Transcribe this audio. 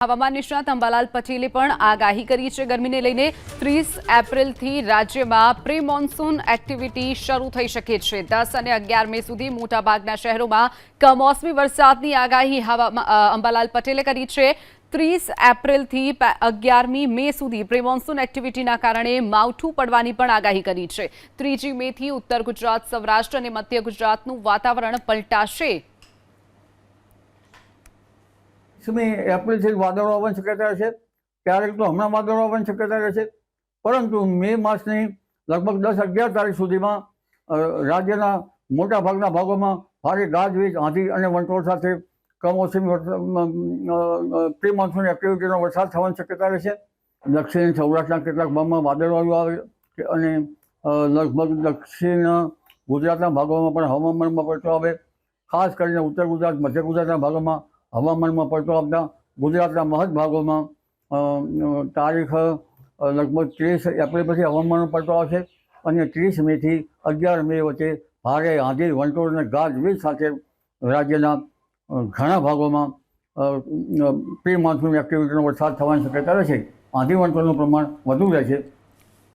હવામાન નિષ્ણાત અંબાલાલ પટેલે પણ આગાહી કરી છે. ગરમીને લઈને ત્રીસ એપ્રિલથી રાજ્યમાં પ્રી મોન્સૂન એક્ટિવિટી શરૂ થઈ શકે છે. દસ અને અગિયાર મે સુધી મોટાભાગના શહેરોમાં કમોસમી વરસાદની આગાહી અંબાલાલ પટેલે કરી છે. ત્રીસ એપ્રિલથી અગિયારમી મે સુધી પ્રી મોન્સૂન એક્ટિવિટીના કારણે માવઠું પડવાની પણ આગાહી કરી છે. ત્રીજી મેથી ઉત્તર ગુજરાત, સૌરાષ્ટ્ર અને મધ્ય ગુજરાતનું વાતાવરણ પલટાશે. વીસમી એપ્રિલથી વાદળો આવવાની શક્યતા રહેશે ક્યારેક તો હમણાં વાદળો આવવાની શક્યતા રહેશે. પરંતુ મે માસની લગભગ દસ અગિયાર તારીખ સુધીમાં રાજ્યના મોટા ભાગના ભાગોમાં ભારે ગાજવીજ, આંધી અને વંટોળ સાથે કમોસમી પ્રી મોન્સૂન એક્ટિવિટીનો વરસાદ થવાની શક્યતા રહેશે. દક્ષિણ સૌરાષ્ટ્રના કેટલાક ભાગમાં વાદળવાળું આવે અને લગભગ દક્ષિણ ગુજરાતના ભાગોમાં પણ હવામાનમાં પડતો આવે. ખાસ કરીને ઉત્તર ગુજરાત, મધ્ય ગુજરાતના ભાગોમાં હવામાનમાં પડતો આપતા ગુજરાતના મહદ ભાગોમાં તારીખ લગભગ ત્રીસ એપ્રિલ પછી હવામાન પડતો આવશે અને ત્રીસ મેથી અગિયાર મે વચ્ચે ભારે આંધી વંટોળ અને ગાજવીજ સાથે રાજ્યના ઘણા ભાગોમાં પ્રી મોન્સૂન એક્ટિવિટીનો વરસાદ થવાની શક્યતા રહેશે આંધી વંટોળનું પ્રમાણ વધુ રહેશે